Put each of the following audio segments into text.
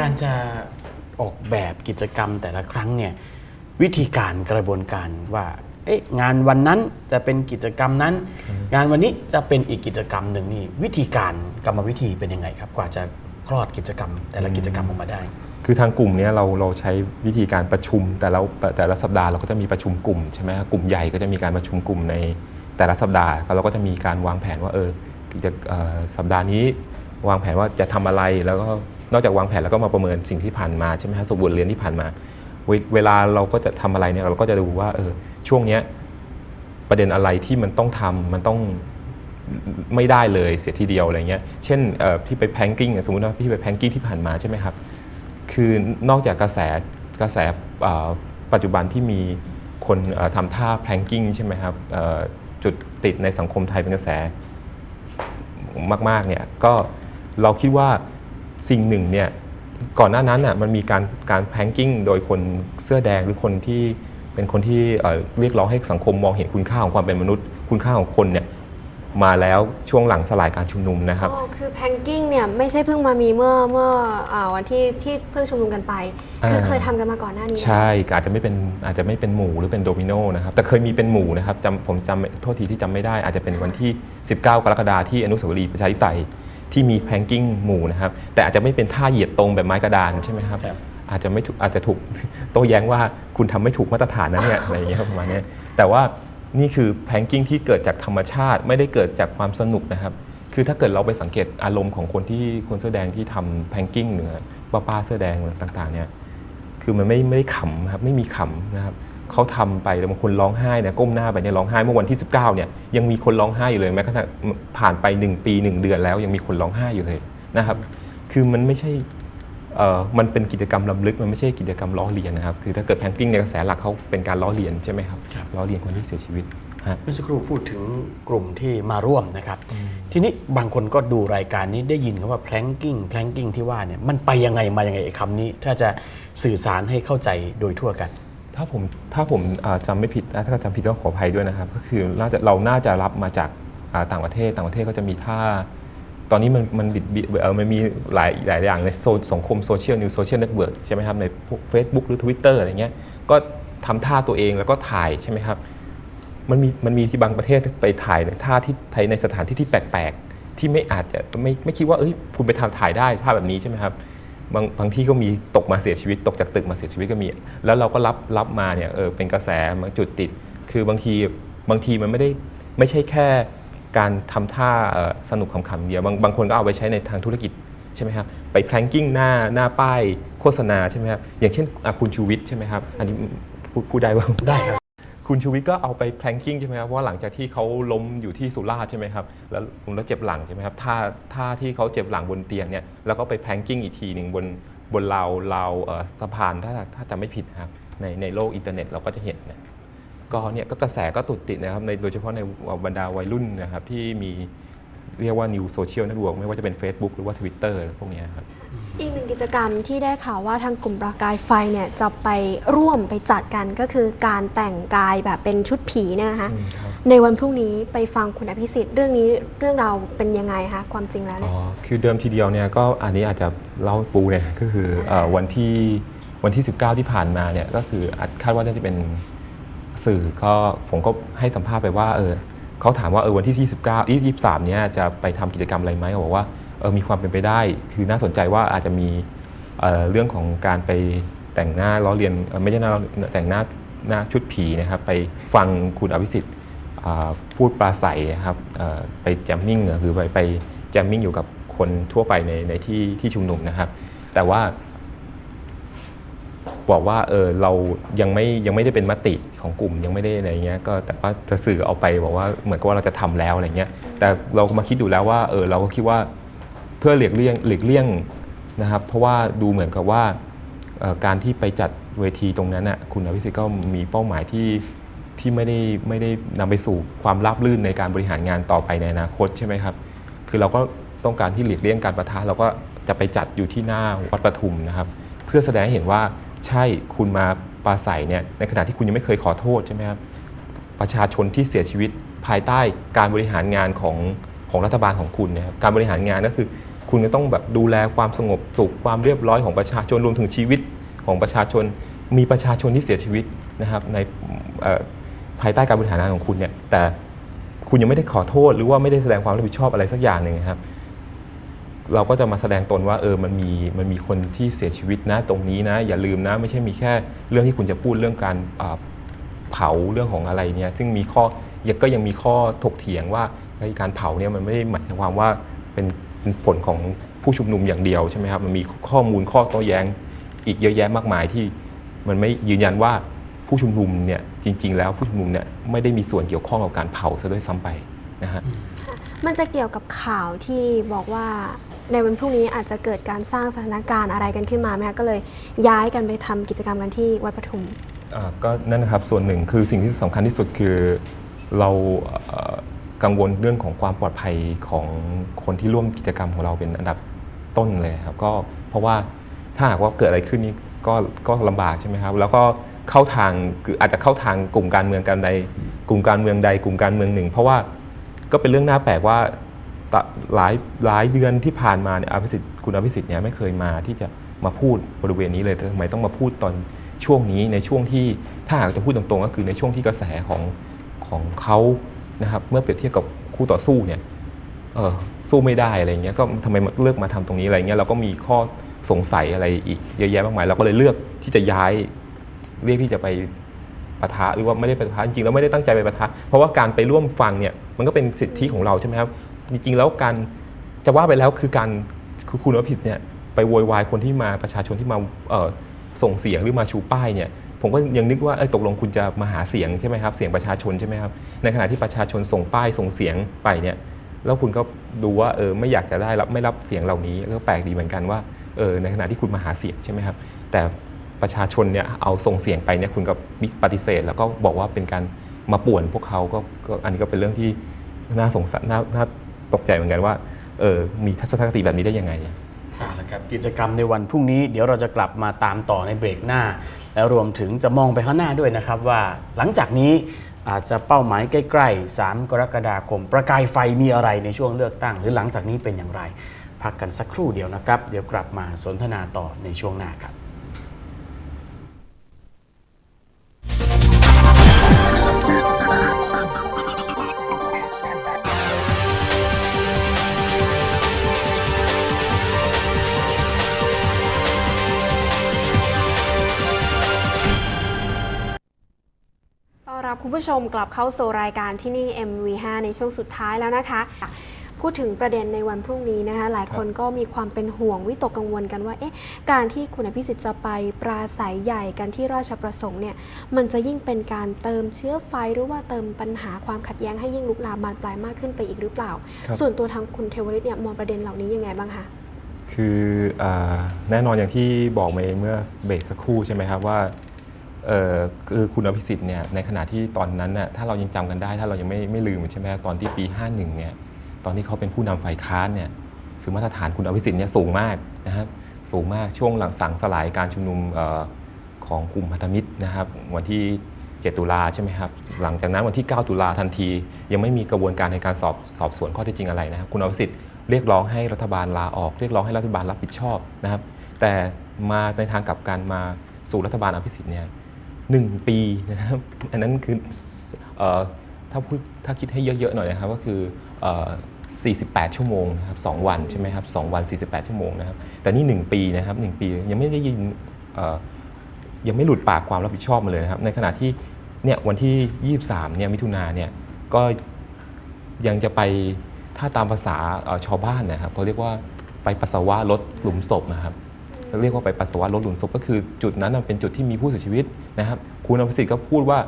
การจะออกแบบกิจกรรมแต่ละครั้งเนี่ยวิธีการกระบวนการว่างานวันนั้นจะเป็นกิจกรรมนั้น งานวันนี้จะเป็นอีกกิจกรรมหนึ่งนี่วิธีการกรรมวิธีเป็นยังไงครับ กว่าจะคลอดกิจกรรม แต่ละกิจกรรมออกมาได้ คือทางกลุ่มนี้เราเราใช้วิธีการประชุมแต่ละแต่ละสัปดาห์เราก็จะมีประชุมกลุ่มใช่ไหมครับกลุ่มใหญ่ก็จะมีการประชุมกลุ่มในแต่ละสัปดาห์แล้วเราก็จะมีการวางแผนว่าเออจะเอ่อสัปดาห์นี้วางแผนว่าจะทำอะไรแล้วก็ นอกจากวางแผนแล้วก็มาประเมินสิ่งที่ผ่านมาใช่ไหมครับสมบทเรียนที่ผ่านมา เวเวลาเราก็จะทำอะไรเนี่ยเราก็จะดูว่าเออช่วงเนี้ยประเด็นอะไรที่มันต้องทำมันต้องไม่ได้เลยเสียทีเดียวอะไรเงี้ย เช่นพี่ไปแพงกิ้งสมมติว่าพี่ไปแพงกิ้งที่ผ่านมาใช่ไหมครับ คือนอกจากกระแสกระแสปัจจุบันที่มีคนเอ่อทำท่าแพงกิ้งใช่ไหมครับจุดติดในสังคมไทยเป็นกระแสมากๆเนี่ยก็เราคิดว่า สิ่งหนึ่งเนี่ยก่อนหน้านั้นน่ะมันมีการการแพงกิ้งโดยคนเสื้อแดงหรือคนที่เป็นคนที่เอ่อเรียกร้องให้สังคมมองเห็นคุณค่าของความเป็นมนุษย์ คุณค่าของคนเนี่ยมาแล้วช่วงหลังสลายการชุมนุมนะครับอ๋อคือแพงกิ้งเนี่ยไม่ใช่เพิ่งมามีเมื่อเมื่ออาวันที่ที่เพิ่งชุมนุมกันไป คืออ่าเคยทำกันมาก่อนหน้านี้แล้วใช่อาจจะไม่เป็นอาจจะไม่เป็นหมู่หรือเป็นโดมิโนนะครับแต่เคยมีเป็นหมู่นะครับจำผมจำโทษทีที่จำไม่ได้ อาจจะเป็นวันที่ 19 กรกฎาคมที่อนุสาวรีย์ประชาธิปไตย ที่มีแพงกิ้งหมู่นะครับ แต่อาจจะไม่เป็นท่าเหยียดตรงแบบไม้กระดานใช่ไหมครับครับอาจจะไม่ถูกอาจจะถูกโต้แย้งว่าคุณทำไม่ถูกมาตรฐานนะเนี่ยอะไรอย่างเงี้ยครับประมาณเนี้ยแต่ว่านี่คือแพงกิ้งที่เกิดจากธรรมชาติไม่ได้เกิดจากความสนุกนะครับ คือถ้าเกิดเราไปสังเกตอารมณ์ของคนที่คนเสื้อแดงที่ทำแพงกิ้งเหนือป้าป้าๆเสื้อแดงต่างๆเนี่ยคือมันไม่ไม่ได้ขำครับไม่มีขำนะครับ เขาทำไปแล้วบางคนร้องไห้เนี่ยก้มหน้าไปเนี่ยร้องไห้เมื่อวันที่ 19เนี่ยยังมีคนร้องไห้อยู่เลยแม้กระทั่งผ่านไป 1 ปี 1 เดือนแล้วยังมีคนร้องไห้อยู่เลยนะครับ คือมันไม่ใช่เอ่อมันเป็นกิจกรรมล้ำลึกมันไม่ใช่กิจกรรมล้อเลียนนะครับคือถ้าเกิดแพนกิ้งในกระแสหลักเขาเป็นการล้อเลียนใช่ไหมครับครับล้อเลียนคนที่เสียชีวิตฮะเมื่อสักครู่พูดถึงกลุ่มที่มาร่วมนะครับ ทีนี้บางคนก็ดูรายการนี้ได้ยินคำว่า planking planking ที่ว่าเนี่ยมันไปยังไงมายังไงไอ้คำนี้ ถ้าจะสื่อสารให้เข้าใจโดยทั่วกัน ถ้าผมถ้าผมจำไม่ผิดถ้าจำผิดต้องขออภัยด้วยนะครับ ก็คือน่าเราน่าจะรับมาจากต่างประเทศต่างประเทศก็จะมีท่า ตอนนี้มันมันบิดบิดเออมันมีหลายหลายอย่างในโซสังคมโซเชียลนิวโซเชียลเน็ตเวิร์กใช่ไหมครับในพวก Facebook หรือ Twitter อะไรเงี้ยก็ทำท่าตัวเองแล้วก็ถ่ายใช่ไหมครับมันมีมันมีที่บางประเทศไปถ่ายในท่าที่ไทยในสถานที่ที่แปลกๆ ที่ไม่อาจจะไม่ไม่คิดว่าเอ้ยคุณไปทำถ่ายได้ท่าแบบนี้ใช่ไหมครับ บางบางที่ก็มีตกมาเสียชีวิต ตกจากตึกมาเสียชีวิตก็มี แล้วเราก็รับรับมาเนี่ยเออเป็นกระแสมาจุดติด คือบางทีบางทีมันไม่ได้ไม่ใช่แค่การทำท่าสนุกขำๆเดียวบางบางคนก็เอาไปใช้ในทางธุรกิจใช่ไหมครับไปแพลงกิ้งหน้าหน้าป้ายโฆษณาใช่ไหมครับอย่างเช่นคุณชูวิทย์ใช่ไหมครับอันนี้พูดพูดได้ว่าได้ครับ คุณชูวิทย์ก็เอาไปแพลงกิ้งใช่ไหมครับว่าหลังจากที่เขาล้มอยู่ที่สุราษฎร์ใช่ไหมครับแล้วแล้วเจ็บหลังใช่ไหมครับท่าท่าที่เขาเจ็บหลังบนเตียงเนี่ยแล้วก็ไปแพลงกิ้งอีกทีหนึ่งบนบนราวราวสะพานถ้าถ้าจะไม่ผิดครับในในโลกอินเทอร์เน็ตเราก็จะเห็นนะก็เนี่ยก็กระแสก็ตุดติดนะครับในโดยเฉพาะในบรรดาวัยรุ่นนะครับที่มี เรียกว่า New Social Network ไม่ว่าจะเป็น Facebook หรือว่า Twitter พวกเนี้ยครับอีกหนึ่งกิจกรรมที่ได้ข่าวว่าทางกลุ่มประกายไฟเนี่ยจะไปร่วมไปจัดกันก็คือการแต่งกายแบบเป็นชุดผีเนยนะคะอืมครับในวันพรุ่งนี้ไปฟังคุณอภิสิทธิ์เรื่องนี้เรื่องราวเป็นยังไงคะความจริงแล้วอ๋เนี่อยคือเดิมทีเดียวเนี่ยก็อันนี้อาจจะเล่าให้ปูเนี่ยก็คือเอ่อวันที่วันที่ 19 ที่ผ่านมาเนี่ยก็คืออาจคาดว่าน่าจะเป็นสื่อก็ผมก็ให้สัมภาษณ์ไปว่าเออ เขาถามว่าเออวันที่ 29 23เนี่ยจะไปทำกิจกรรมอะไรไหมเขาบอกว่าเออมีความเป็นไปได้ คือน่าสนใจว่าอาจจะมีเอ่อเรื่องของการไปแต่งหน้าล้อเลียนออไม่ใช่หน้าแต่งหน้าหน้าชุดผีนะครับไปฟังคุณอภิสิทธิ์พูดปราศัยนะครับออไปแจมมิ่งก็คือไปไปแจมมิ่งอยู่กับคนทั่วไปในในที่ที่ชุมนุมนะครับ แต่ว่า บอกว่าเออเรายังไม่ยังไม่ได้เป็นมติของกลุ่มยังไม่ได้อะไรเงี้ยก็แต่ว่าจะสื่อเอาไปบอกว่าเหมือนกับว่าเราจะทำแล้วอะไรเงี้ยแต่เรามาคิดดูแล้วว่าเออเราก็คิดว่าเพื่อหลีกเลี่ยงหลีกเลี่ยงนะครับเพราะว่าดูเหมือนกับว่าการที่ไปจัดเวทีตรงนั้นน่ะคุณอภิสิทธิ์ก็มีเป้าหมายที่ที่ไม่ได้ไม่ได้นำไปสู่ความราบรื่นในการบริหารงานต่อไปในอนาคตใช่ไหมครับ คือเราก็ต้องการที่หลีกเลี่ยงการประทะเราก็จะไปจัดอยู่ที่หน้าวัดปทุมนะครับ เพื่อแสดงให้เห็นว่า ใช่คุณมาปราศัยเนี่ยในขณะที่คุณยังไม่เคยขอโทษใช่ไหมครับประชาชนที่เสียชีวิตภายใต้การบริหารงานของของรัฐบาลของคุณเนะครับการบริหารงานก็คือ คุณก็ต้องแบบดูแลความสงบสุขความเรียบร้อยของประชาชนรวมถึงชีวิตของประชาชน มีประชาชนที่เสียชีวิตนะครับในภายใต้การบริหารงานของคุณเนี่ยแต่คุณยังไม่ได้ขอโทษหรือว่าไม่ได้แสดงความรับผิดชอบอะไรสักอย่างหนึ่งครับ เราก็จะมาแสดงตนว่าเออมันมีมันมีคนที่เสียชีวิตนะตรงนี้นะ อย่าลืมนะ ไม่ใช่มีแค่เรื่องที่คุณจะพูดเรื่องการอ่าเผาเรื่องของอะไรเนี่ยซึ่งมีข้อยังก็ยังมีข้อถกเถียงว่าไอ้การเผาเนี่ยมันไม่ได้หมายความว่าเป็นเป็นผลของผู้ชุมนุมอย่างเดียวใช่ไหมครับมันมีข้อมูลข้อโต้แย้งอีกเยอะแยะมากมายที่มันไม่ยืนยันว่าผู้ชุมนุมเนี่ยจริง ๆ แล้วผู้ชุมนุมเนี่ยไม่ได้มีส่วนเกี่ยวข้องกับการเผาซะด้วยซ้ำไปนะฮะมันจะเกี่ยวกับข่าวที่บอกว่า ในวันพรุ่งนี้อาจจะเกิดการสร้างสถานการณ์อะไรกันขึ้นมาไหมคะก็เลยย้ายกันไปทำกิจกรรมกันที่วัดปทุม อ่าก็นั่นนะครับส่วนหนึ่งคือสิ่งที่สำคัญที่สุดคือเราเอ่อกังวลเรื่องของความปลอดภัยของคนที่ร่วมกิจกรรมของเราเป็นอันดับต้นเลยครับก็เพราะว่าถ้าหากว่าเกิดอะไรขึ้นนี่ก็ก็ลำบากใช่ไหมครับ แล้วก็เข้าทางคืออาจจะเข้าทางกลุ่มการเมืองกันใด กลุ่มการเมืองใด กลุ่มการเมืองหนึ่ง เพราะว่าก็เป็นเรื่องน่าแปลกว่า หลายหลายเดือนที่ผ่านมาเนี่ยอภิสิทธิ์คุณอภิสิทธิ์เนี่ยไม่เคยมาที่จะมาพูดบริเวณนี้เลยทำไมต้องมาพูดตอนช่วงนี้ในช่วงที่ถ้าหากจะพูดตรงๆก็คือในช่วงที่กระแสของของเขานะครับเมื่อเปรียบเทียบกับคู่ต่อสู้เนี่ยเออสู้ไม่ได้อะไรเงี้ยก็ทำไมเลือกมาทำตรงนี้อะไรเงี้ยเราก็มีข้อสงสัยอะไรอีกเยอะแยะมากมายเราก็เลยเลือกที่จะย้ายเรียกที่จะไปประทะหรือว่าไม่ได้ไปปะทะจริงๆแล้วไม่ได้ตั้งใจไปประทะเพราะว่าการไปร่วมฟังเนี่ยมันก็เป็นสิทธิของเราใช่ไหมครับ จริงๆ แล้วการจะว่าไปแล้วคือการคือคุณว่าผิดเนี่ยไปโวยวายคนที่มาประชาชนที่มาส่งเสียงหรือมาชูป้ายเนี่ยผมก็ยังนึกว่าเอ้ยตกลงคุณจะมาหาเสียงใช่ไหมครับเสียงประชาชนใช่ไหมครับในขณะที่ประชาชนส่งป้ายส่งเสียงไปเนี่ยแล้วคุณก็ดูว่าเออไม่อยากจะได้รับไม่รับเสียงเหล่านี้ก็แปลกดีเหมือนกันว่าเออในขณะที่คุณมาหาเสียงใช่ไหมครับแต่ประชาชนเนี่ยเอาส่งเสียงไปเนี่ยคุณก็มิปฏิเสธ แล้วก็บอกว่าเป็นการมาป่วนพวกเขาก็อันนี้ก็เป็นเรื่องที่น่าสงสารน่า ตกใจเหมือนกันว่าเออมีทัศนคติแบบนี้ได้ยังไงเอาละครับกิจกรรมในวันพรุ่งนี้เดี๋ยวเราจะกลับมาตามต่อในเบรกหน้า แล้วรวมถึงจะมองไปข้างหน้าด้วยนะครับว่า หลังจากนี้อาจจะเป้าหมายใกล้ๆ 3 กรกฎาคม ประกายไฟมีอะไรในช่วงเลือกตั้ง หรือหลังจากนี้เป็นอย่างไร พักกันสักครู่เดียวนะครับ เดี๋ยวกลับมาสนทนาต่อในช่วงหน้าครับ ผู้ชมกลับเข้าสู่รายการที่นี่ MV5 ในช่วงสุดท้ายแล้วนะคะ พูดถึงประเด็นในวันพรุ่งนี้นะคะ หลายคนก็มีความเป็นห่วงวิตกกังวลกันว่าเอ๊ะการที่คุณอภิสิทธิ์จะไปปราศัยใหญ่กันที่ราชประสงค์เนี่ยมันจะยิ่งเป็นการเติมเชื้อไฟหรือว่าเติมปัญหาความขัดแย้งให้ยิ่งลุกลามบานปลายมากขึ้นไปอีกหรือเปล่าครับส่วนตัวทางคุณเทวริตเนี่ยมองประเด็นเหล่านี้ยังไงบ้างคะคืออาแน่นอนอย่างที่บอกมาเมื่อเบรกสักครู่ใช่ไหมครับว่าเอ่อ คือคุณอภิสิทธิ์เนี่ยในขณะที่ตอนนั้นน่ะถ้าเรายังจำกันได้ ถ้าเรายังไม่ไม่ลืมใช่ไหมตอนที่ปี 51เนี่ยตอนที่เขาเป็นผู้นำฝ่ายค้านเนี่ยคือมาตรฐานคุณอภิสิทธิ์เนี่ยสูงมากนะครับสูงมากช่วงหลังสั่งสลายการชุมนุมออของกลุ่มพันธมิตรนะครับวันที่ 7 ตุลาใช่ไหมครับหลังจากนั้นวันที่ 9 ตุลาทันที ยังไม่มีกระบวนการในการสอบสอบสวนข้อเท็จจริงอะไรนะครับคุณอภิสิทธิ์เรียกร้องให้รัฐบาลลาออก เรียกร้องให้รัฐบาลรับผิดชอบนะครับแต่มาในทางกลับกันมาสู่รัฐบาลอภิสิทธิ์เนี่ย หนึ่งปีนะครับ อันนั้นคือถ้าพูดถ้าคิดให้เยอะๆหน่อยนะครับก็คือเอ่อ48 ชั่วโมงนะครับสองวันใช่ไหมครับสองวัน 48 ชั่วโมงนะครับ แต่นี่ 1 ปีนะครับหนึ่งปียังไม่ได้ยินยังไม่หลุดปากความรับผิดชอบมาเลยนะครับ ในขณะที่เนี่ยวันที่ 23 เนี่ยมิถุนาเนี่ยก็ยังจะไปถ้าตามภาษาชาวบ้านนะครับเขาเรียกว่าไปปัสสาวะรถหลุมศพนะครับ เรียกว่าไปปัสสาวะรถหลุมศพก็คือจุดนั้นเป็นจุดที่มีผู้เสียชีวิตนะครับคุณอภิสิทธิ์ก็พูดว่า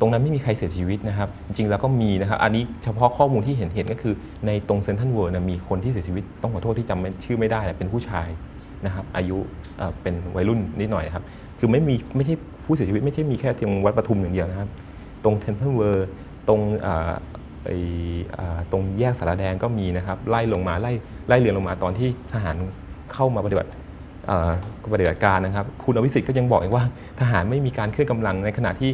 ตรงนั้นไม่มีใครเสียชีวิตนะครับ จริงๆแล้วก็มีนะครับ อันนี้เฉพาะข้อมูลที่เห็นเห็นก็คือ ในตรงเซนทรัลเวิร์มีคนที่เสียชีวิตต้องขอโทษที่จำชื่อไม่ได้เป็นผู้ชายนะครับ อายุเป็นวัยรุ่นนิดหน่อยครับ คือไม่มีไม่ใช่ผู้เสียชีวิตไม่ใช่มีแค่ที่วัดปทุมอย่างเดียวนะครับ ตรงเทนเ l ลเวอร์ตรงตรงแยกสารแดงก็มีนะครับ ไล่ลงมาไล่ไล่เรียงลงมาตอนที่ทหารเข้ามาปฏิบัติ ปฏิบัติการนะครับ คุณอภิสิทธิ์ก็ยังบอกอีกว่าทหารไม่มีการเคลื่อนกำลังในขณะที่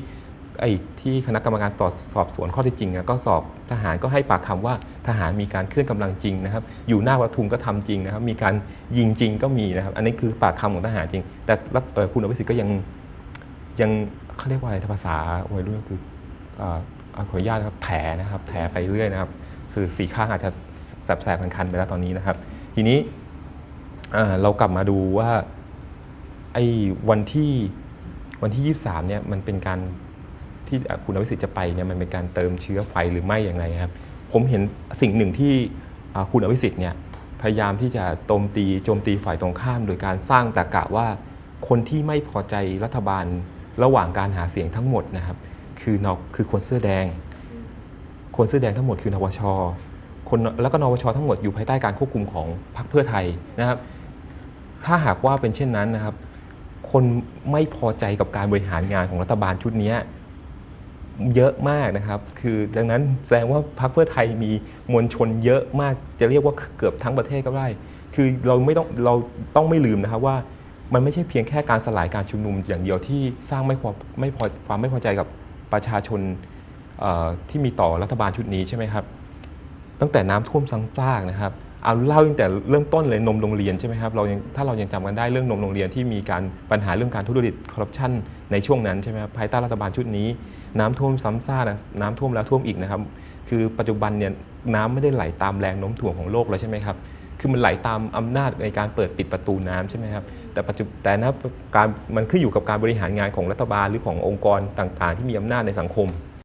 ไอ้ที่คณะกรรมการตรวจสอบสวนข้อเท็จจริงอะก็สอบทหารก็ให้ปากคำว่าทหารมีการเคลื่อนกำลังจริงนะครับ อยู่หน้าวัดทุมก็ทำจริงนะครับ มีการยิงจริงก็มีนะครับ อันนี้คือปากคำของทหารจริง แต่รับคุณอภิสิทธิ์ก็ยังยังเขาเรียกว่าอะไรภาษาวัยรุ่นก็คือขออนุญาตครับแถนะครับแถไปเรื่อยนะครับ คือสีข้างอาจจะแสบๆคันๆไปแล้วตอนนี้นะครับ ทีนี้ เรากลับมาดูว่าไอ้วันที่วันที่ 23เนี่ยมันเป็นการที่คุณอภิสิทธิ์จะไปเนี่ยมันเป็นการเติมเชื้อไฟหรือไม่อย่างไรครับ ผมเห็นสิ่งหนึ่งที่คุณอภิสิทธิ์เนี่ยพยายามที่จะโจมตีโจมตีฝ่ายตรงข้าม โดยการสร้างตรกกะว่าคนที่ไม่พอใจรัฐบาลระหว่างการหาเสียงทั้งหมดนะครับ คือนอกคือคนเสื้อแดง คนเสื้อแดงทั้งหมดคือนวชคนแล้วก็นวชทั้งหมดอยู่ภายใต้การควบคุมของพรรคเพื่อไทยนะครับ ถ้าหากว่าเป็นเช่นนั้นนะครับ คนไม่พอใจกับการบริหารงานของรัฐบาลชุดนี้เยอะมากนะครับ คือดังนั้นแสดงว่าพรรคเพื่อไทยมีมวลชนเยอะมาก จะเรียกว่าเกือบทั้งประเทศก็ได้ คือเราไม่ต้องเราต้องไม่ลืมนะครับว่ามันไม่ใช่เพียงแค่การสลายการชุมนุมอย่างเดียวที่สร้างไม่พอไม่พอความไม่พอใจกับประชาชนที่มีต่อรัฐบาลชุดนี้ใช่ไหมครับ ตั้งแต่น้ำท่วมซ้ำซากนะครับ เอาเล่าตั้งแต่เริ่มต้นเลยนมโรงเรียนใช่ไหมครับเรายังถ้าเรายังจำกันได้เรื่องนมโรงเรียนที่มีการปัญหาเรื่องการทุจริตคอร์รัปชันในช่วงนั้นใช่ไหมครับภายใต้รัฐบาลชุดนี้ น้ำท่วมซ้ำซากนะน้ำท่วมแล้วท่วมอีกนะครับ คือปัจจุบันเนี่ยน้ำไม่ได้ไหลตามแรงโน้มถ่วงของโลกแล้วใช่ไหมครับคือมันไหลตามอำนาจในการเปิดปิดประตูน้ำใช่ไหมครับแต่ปัจจุแต่นะการมันขึ้นอยู่กับการบริหารงานของรัฐบาลหรือขององค์กรต่างๆ ที่มีอำนาจในสังคม